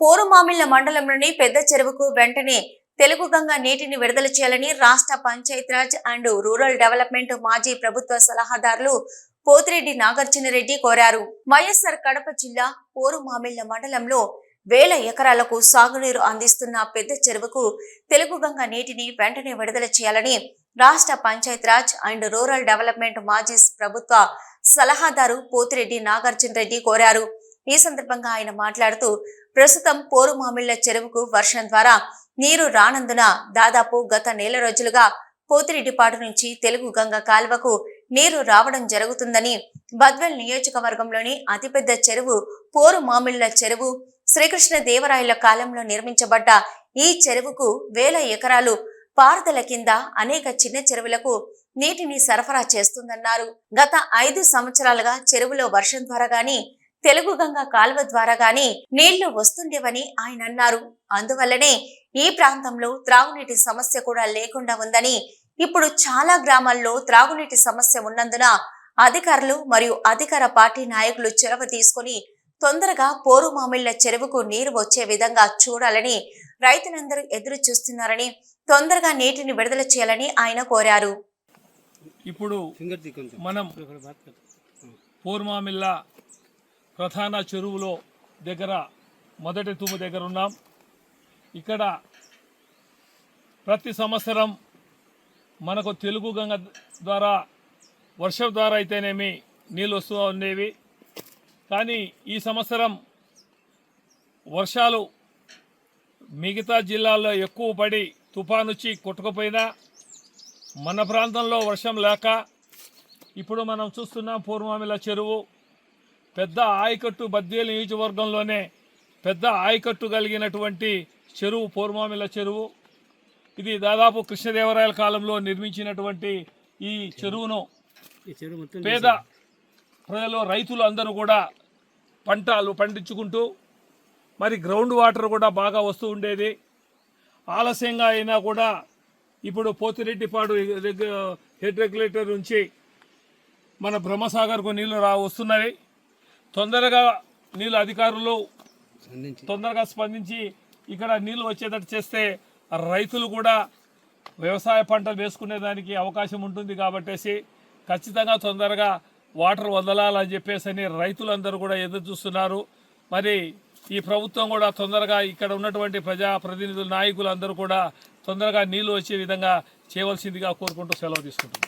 పోరుమామిళ్ళ మండలంలోని పెద్ద చెరువుకు వెంటనే తెలుగు గంగ నీటిని విడుదల చేయాలని రాష్ట్ర పంచాయతీరాజ్ అండ్ రూరల్ డెవలప్మెంట్ మాజీ ప్రభుత్వ సలహాదారులు పోతిరెడ్డి నాగార్జునరెడ్డి కోరారు. వైఎస్ఆర్ కడప జిల్లా పోరుమామిళ్ళ మండలంలో వేల ఎకరాలకు సాగునీరు అందిస్తున్న పెద్ద చెరువుకు తెలుగు గంగ నీటిని వెంటనే విడుదల చేయాలని రాష్ట్ర పంచాయతీరాజ్ అండ్ రూరల్ డెవలప్మెంట్ మాజీ ప్రభుత్వ సలహాదారు పోతిరెడ్డి నాగార్జున రెడ్డి కోరారు. ఈ సందర్భంగా ఆయన మాట్లాడుతూ ప్రస్తుతం పోరుమామిళ్ళ చెరువుకు వర్షం ద్వారా నీరు రానందున దాదాపు గత నెల రోజులుగా పోతిరెడ్డిపాటు నుంచి తెలుగు గంగ కాల్వకు నీరు రావడం జరుగుతుందని బద్వెల్ నియోజకవర్గంలోని అతిపెద్ద చెరువు పోరుమామిళ్ళ చెరువు శ్రీకృష్ణ దేవరాయల కాలంలో నిర్మించబడ్డ ఈ చెరువుకు వేల ఎకరాలు పారుదల కింద అనేక చిన్న చెరువులకు నీటిని సరఫరా చేస్తుందన్నారు. గత ఐదు సంవత్సరాలుగా చెరువులో వర్షం ద్వారా గాని తెలుగు గంగ కాలువ ద్వారా గాని నీళ్ళు వస్తుండేవని ఆయన అన్నారు. అందువల్లనే ఈ ప్రాంతంలో త్రాగునీటి సమస్య కూడా లేకుండా ఉందని ఇప్పుడు చాలా గ్రామాల్లో త్రాగునీటి సమస్య ఉన్నందున అధికారులు మరియు అధికార పార్టీ నాయకులు చొరవ తీసుకుని తొందరగా పోరు మామిళ్ళ చెరువుకు నీరు వచ్చే విధంగా చూడాలని రైతులందరూ ఎదురు చూస్తున్నారని తొందరగా నీటిని విడుదల చేయాలని ఆయన కోరారు. ఇప్పుడు మనం పోర్మామిల్ల ప్రధాన చెరువులో దగ్గర మొదటి తుమ్ము దగ్గర ఉన్నాం. ఇక్కడ ప్రతి సంవత్సరం మనకు తెలుగు గంగ ద్వారా వర్షం ద్వారా అయితేనేమి నీళ్ళు వస్తూ ఉండేవి. కానీ ఈ సంవత్సరం వర్షాలు మిగతా జిల్లాల్లో ఎక్కువ పడి తుఫానుచ్చి కొట్టుకుపోయినా మన ప్రాంతంలో వర్షం లేక ఇప్పుడు మనం చూస్తున్నాం పూర్వమిల చెరువు. పెద్ద ఆయకట్టు బద్వేలు నియోజకవర్గంలోనే పెద్ద ఆయకట్టు కలిగినటువంటి చెరువు పూర్వమిల చెరువు. ఇది దాదాపు కృష్ణదేవరాయల కాలంలో నిర్మించినటువంటి ఈ చెరువును పేద ప్రజలు రైతులు అందరూ కూడా పంటలు పండించుకుంటూ మరి గ్రౌండ్ వాటర్ కూడా బాగా వస్తూ ఉండేది. ఆలస్యంగా అయినా కూడా ఇప్పుడు పోతిరెడ్డిపాడు రెగ్యు- హెడ్ రెగ్యులేటర్ నుంచి మన బ్రహ్మసాగర్కు నీళ్ళు రా వస్తున్నవి తొందరగా నీళ్ళు అధికారులు తొందరగా స్పందించి ఇక్కడ నీళ్ళు వచ్చేటట్టు చేస్తే రైతులు కూడా వ్యవసాయ పంటలు వేసుకునేదానికి అవకాశం ఉంటుంది కాబట్టేసి ఖచ్చితంగా తొందరగా వాటర్ వదలాలని చెప్పేసి అని రైతులందరూ కూడా ఎదురు చూస్తున్నారు. మరి ఈ ప్రభుత్వం కూడా తొందరగా ఇక్కడ ఉన్నటువంటి ప్రజా ప్రతినిధులు నాయకులు అందరూ కూడా తొందరగా నీళ్ళు వచ్చే విధంగా చేయవలసిందిగా కోరుకుంటూ సెలవు తీసుకుంటున్నాను